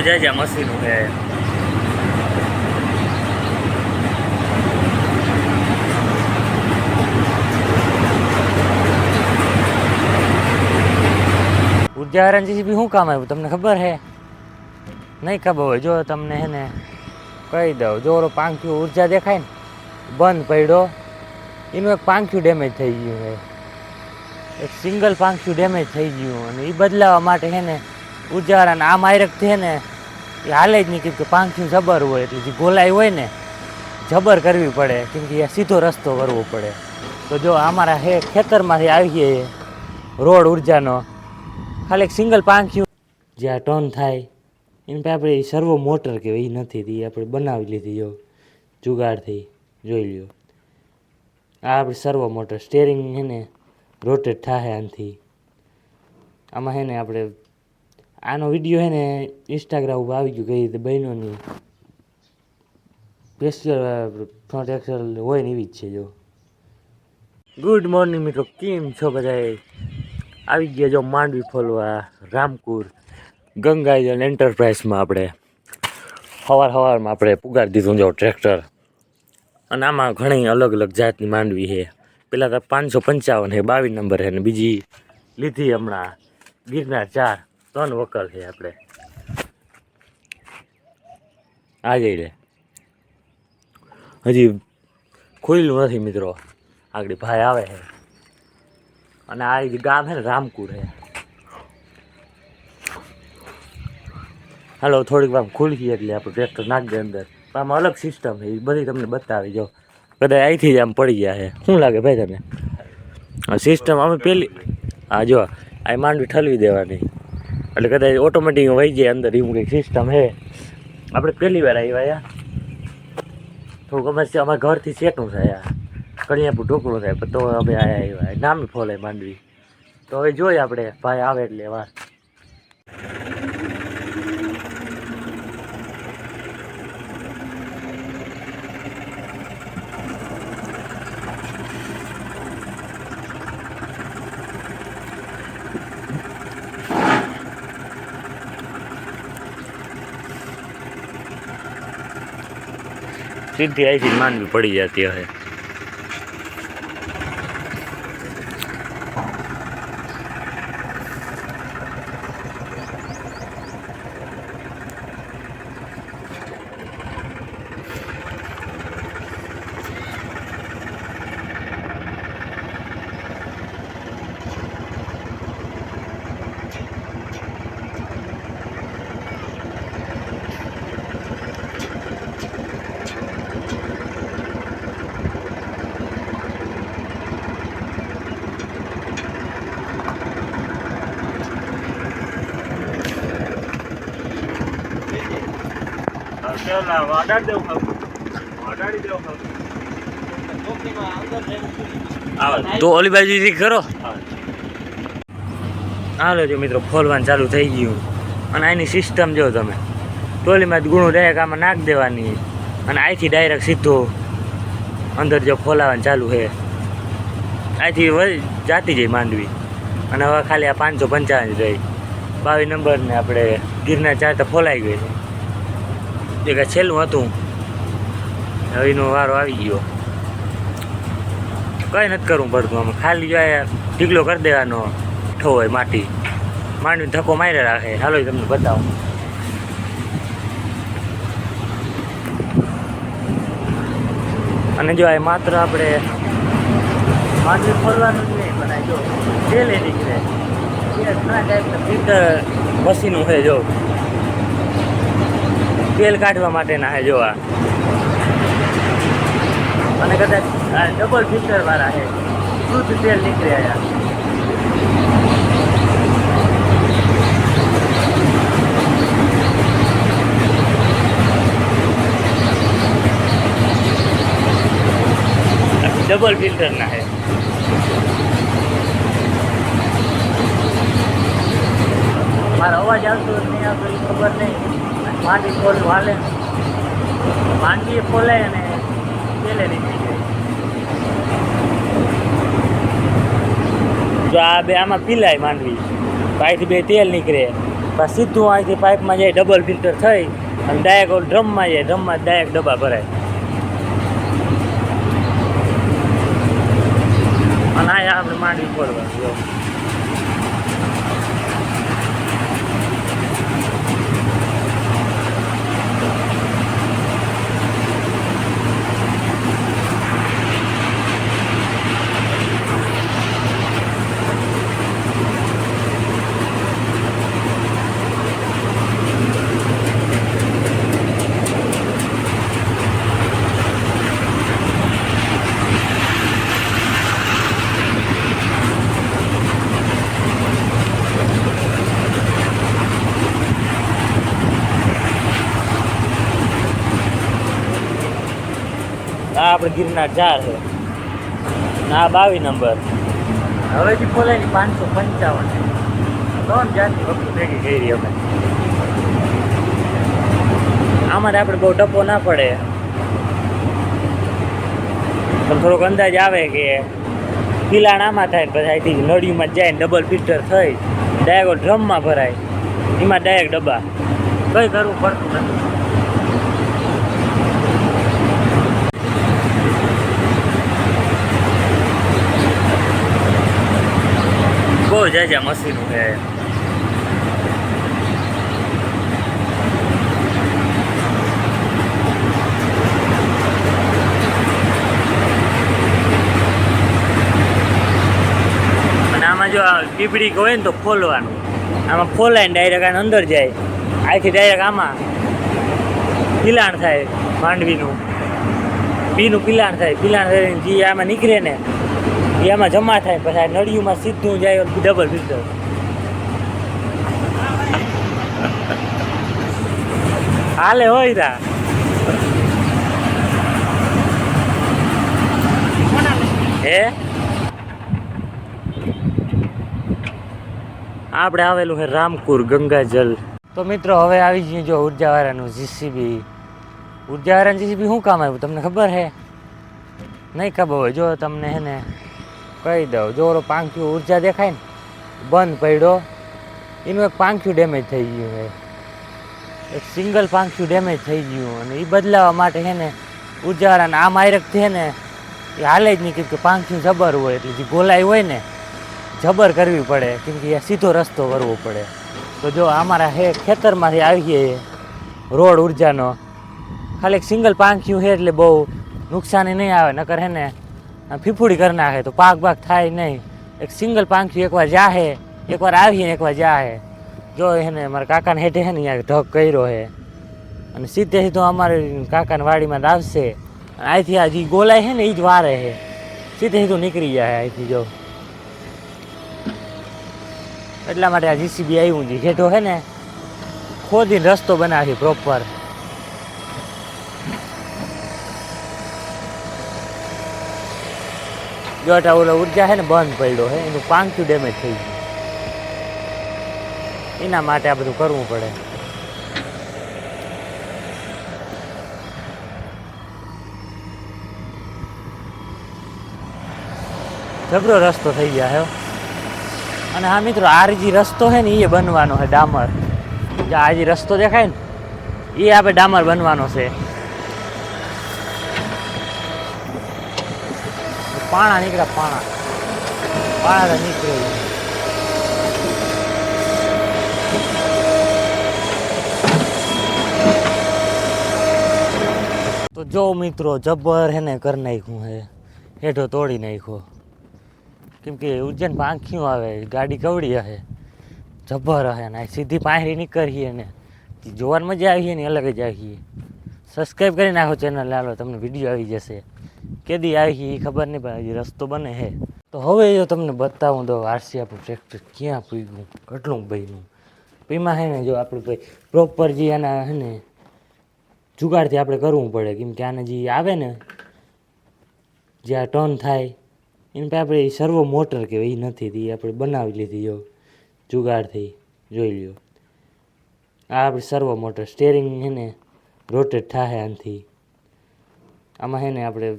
જાય છે મશીનો છે. ઉર્જારણ જીસીબી શું કામ આવ્યું? તમને ખબર હે નહીં ખબર હોય. જો તમને હે ને કહી દઉં જો પાંખ્યું ઊર્જા દેખાય ને, બંધ પડ્યો. એનું એક પાંખ્યું ડેમેજ થઈ ગયું છે. એક સિંગલ પાંખ્યું ડેમેજ થઈ ગયું અને એ બદલાવા માટે છે ને ઉજારાને આ માયરક છે ને, એ હાલે જ નહીં, કેમ કે પાંખ્યું જબર હોય, એટલે જે ગોલાઈ હોય ને, જબર કરવી પડે, કેમ કે સીધો રસ્તો કરવો પડે. તો જો અમારા હે ખેતરમાંથી આવીએ, રોડ ઉર્જાનો. ખાલી એક સિંગલ પાંખ્યું. જે આ ટર્ન થાય, એમ પાસે આપણે સર્વો મોટર કહેવાય એ નથી એ આપણે બનાવી લીધી જો જુગાડથી જોઈ લ્યો. આ આપણે સર્વો મોટર, સ્ટેરિંગ છે ને, રોટેટ થાય આનાથી. આમાં છે ને આપણે આનો વીડિયો છે ને ઇન્સ્ટાગ્રામ ઉપર આવી ગયો, કઈ રીતે બહેનોની સ્પેશિયલ ફ્રન્ટ એક્સેલ હોય ને એવી જ છે જો. ગુડ મોર્નિંગ મિત્રો, કેમ છો બધાએ? આવી ગયા જો માંડવી ફોલવા રામપુર ગંગાજલ એન્ટરપ્રાઇઝમાં આપણે. સવાર સવારમાં આપણે પુગાડી દીધું જો ટ્રેક્ટર અને આમાં ઘણી અલગ અલગ જાતની માંડવી છે. પેલા તો પાંચસો પંચાવન છે, બાવીસ નંબર છે ને બીજી લીધી હમણાં ગિરનાર ચાર. ત્રણ વકલ છે આપણે. આ જઈ લે. હજી ખુલ્લું નથી મિત્રો આગળ ભાઈ આવે છે. અને આ જે ગામ છે ને રામકુર છે. હાલો, થોડીક વાર ખુલશી એટલે આપણે ટ્રેક્ટર નાખી અંદર. આમાં અલગ સિસ્ટમ છે, એ બધી તમને બતાવી જો. કદાચ અહીંથી જ આમ પડી ગયા છે. શું લાગે ભાઈ તમે સિસ્ટમ અમે પેલી હા જો, આ માંડવી ઠલવી દેવાની. એટલે કદાચ ઓટોમેટિક વહી જાય અંદર, એવું કંઈક સિસ્ટમ છે. આપણે પહેલી વાર આવ્યા યા. થોડુંક અમે અમારા ઘરથી સેટું યાર કણિયાપુર ઢોકળું થાય, પણ તો અમે આયા આવ્યા, નામ ફોલે માંડવી. તો હવે જોઈએ આપણે, ભાઈ આવે એટલે વાર સીધી અહીંથી માંડવી પડી જતી હવે તો ઓલી બાજુથી કરો. હાલો જો મિત્રો ફોલવાનું ચાલુ થઈ ગયું. અને આની સિસ્ટમ જો તમે. ટોલીમાં જ ગુણું ડાયરેક્ટ આમાં નાખ દેવાની. અને અહીંથી ડાયરેક્ટ સીધો અંદર જો ફોલાવાનું ચાલુ છે. અહીંથી જાતી જાય માંડવી. અને હવે ખાલી આ પાંચસો પંચાવન રહી. બાવીસ નંબરને આપણે ગિરનાર ચાર તો ફોલાઈ ગઈ છે. જે કાંઈ છેલ્લું હતું. હવે એનો વારો આવી ગયો. કંઈ નથી કરવું પડતું આમાં. ખાલી જો ઢીકલો કરી દેવાનો ઠો હોય માટી. માંડવી ધક્કો મારી રાખે. હાલો તમને બતાવો. અને જો આ માત્ર આપણે માંડવી ખોલવાનું જ નહીં, પણ જો તેલે નીકળે. ઘણા ટાઈપના ફિલ્ટર મશીનું છે, જો. તેલ કાઢવા માટેના છે જો આ અને કદાચ આ ડબલ ફિલ્ટર વાળા છે શુદ્ધ તેલ નીકળે આયા ડબલ ફિલ્ટર ના છે મારો અવાજ આવતો નહીં આવતો એ ખબર નહીં. માંડી ખોલું હાલે માંડી ખોલે અને પેલે નીકળી જો આ બે આમાં પીલાય માંડવી. પાઈથી બે તેલ નીકળે. પછી સીધું અહીંથી પાઇપમાં જાય ડબલ ફિલ્ટર થઈ અને ડાયરેક્ટ ઓલ ડ્રમમાં જાય, ડ્રમમાં ડાયરેક્ટ ડબ્બા ભરાય. અને આ આપણે માંડવી ફોડવાનું આપણે ગિરનાર ચાર છે. ના બાવીસ નંબર. હવેથી ખોલે ને પાંચસો પંચાવન. ત્રણ જાતની વસ્તુ ભેગી કરી અમે. આમાં આપણે બહુ ટપો ના પડે. પણ થોડોક અંદાજ આવે કે પિલાણ આમાં થાય પછી અહીંથી નળીમાં જાય ને ડબલ ફિલ્ટર થઈ. ડાયરેક્ટ ડ્રમમાં ભરાય. એમાં ડાયરેક્ટ ડબ્બા. કંઈ કરવું પડતું નથી. બહુ જાજા મશીનો છે. આમાં જો પીપડી હોય ને તો ખોલવાનું આમાં ખોલાય ને ડાયરેક્ટ આને અંદર જાય. આથી ડાયરેક્ટ આમાં પિલાણ થાય માંડવીનું. પીનું પિલાણ થાય. પિલાણ થઈને જે આમાં નીકળે ને એ આમાં જમા થાય, પછી નળિયુંમાં સીધું જાય ડબલ ફિલ્ટર હાલે હોય તા હે? આપણે આવેલું છે રામકુર ગંગાજલ. તો મિત્રો, હવે આવી જઈએ જો ઉર્જાવાળાનું જીસીબી ઉર્જાવાળાનું જીસીબી શું કામ આવ્યું? તમને ખબર હે? નહીં ખબર હોય. જો તમને હે ને કહી દઉં. જો પાંખ્યું ઊર્જા દેખાય ને, બંધ પડ્યો, એનું એક પાંખ્યું ડેમેજ થઈ ગયું છે. એક સિંગલ પાંખ્યું ડેમેજ થઈ ગયું અને એ બદલાવા માટે છે ને ઉર્જાવાળાને આ માયરક છે ને એ હાલે જ નહીં, કેમ કે પાંખ્યું જબર હોય, એટલે જે ગોલાઈ હોય ને, જબર કરવી પડે, કેમ કે સીધો રસ્તો કરવો પડે. તો જો અમારા હે ખેતરમાંથી આવીએ રોડ ઉર્જાનો. ખાલી એક સિંગલ પાંખ્યું છે એટલે બહુ નુકસાની નહીં આવે, નકર હે ને આમ ફીફુડી કરી નાખે તો પાક પાક થાય નહીં. એક સિંગલ પાંખી એકવાર જાહે, એકવાર આવીએ ને એકવાર જાહે. જો એને મારા કાકાને હેઠે ને અહીંયા ઢગ કર્યો હે. અને સીધે સીધો અમારે કાકાની વાડીમાં આવશે અને અહીંથી આ જે ગોલાય છે ને એ જ વારે છે સીધે સીધું નીકળી જાય અહીંથી જો. એટલા માટે આ જીસીબી આવ્યું છે હેઠો છે ને, ખોદીને રસ્તો બનાવે પ્રોપર જો આ ઓલો ઊર્જા છે ને બંધ પડ્યો છે એનું પાંખું ડેમેજ થઈ ગયું. એના માટે આ બધું કરવું પડે. જબરો રસ્તો થઈ ગયા હે અને હા મિત્રો, આ જે રસ્તો છે ને એ બનવાનો છે ડામર. જે આ જે રસ્તો દેખાય ને એ આપણે ડામર બનવાનો છે. પાણા નીકળ્યા, પાણા. પાણા તો નીકળે તો જો મિત્રો, જબ્બર હેને કરી નાખ્યું હે. હેઠો તોડી નાખ્યો. કેમ કે ઉજ્જૈન પાંખ્યું આવે, ગાડી કવડી હે. જબ્બર હે ને, સીધી પાંહરી નીકળીએ ને. જોવાની મજા આવીએ ને, અલગ જ આવી સબસ્ક્રાઈબ કરી નાખો ચેનલ લાલો તમને વીડિયો આવી જશે. કેદી આવી એ ખબર નહીં, પણ હજી રસ્તો બને હે તો હવે જો તમને બતાવું તો આરસી આપણું ટ્રેક્ટર ક્યાં પીગું કેટલું ભાઈનું એમાં હે ને જો આપણે ભાઈ પ્રોપર જે આના હે ને જુગાડથી આપણે કરવું પડે. કેમ કે આને જે આવે ને, જે આ ટર્ન થાય, એને પછી આપણે સર્વો મોટર કહેવાય, એ નથી તે આપણે બનાવી લીધી જો જુગાડથી. જોઈ લ્યો. આ આપણી સર્વો મોટર સ્ટેરિંગ છે ને રોટેટ થાય આનાથી. આમાં છે ને આપણે,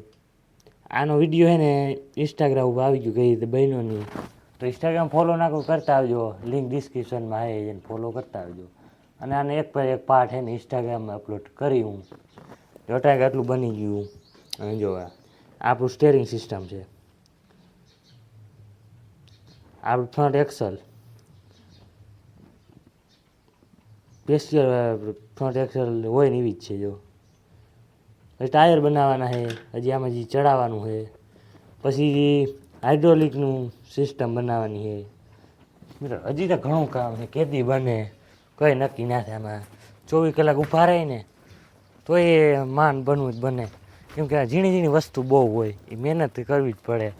આનો વીડિયો છે ને ઇન્સ્ટાગ્રામ ઉપર આવી ગયું, કઈ રીતે નહીં તો ઇન્સ્ટાગ્રામ ફોલો ના કરતા આવજો લિંક ડિસ્ક્રિપ્શનમાં છે એને ફોલો કરતા આવજો. અને આને એક પર એક પાર્ટ છે ને ઇન્સ્ટાગ્રામમાં અપલોડ કરી હું. જોટા આટલું બની ગયું. અને જો આપણું સ્ટેરિંગ સિસ્ટમ છે. આપણું front axle special front axle હોય ને એવી જ છે જો. ટાયર બનાવવાના છે, હજી આમાં જે ચડાવવાનું છે. પછી હાઇડ્રોલિકનું સિસ્ટમ બનાવવાની છે. મિત્રો, હજી તો ઘણું કામ છે કેદી બને, કંઈ નક્કી ના થાય આમાં. ચોવીસ કલાક ઊભા રહે ને, તો એ માન બનવું જ બને. કેમ કે આ ઝીણી ઝીણી વસ્તુ બહુ હોય, એ મહેનત કરવી જ પડે.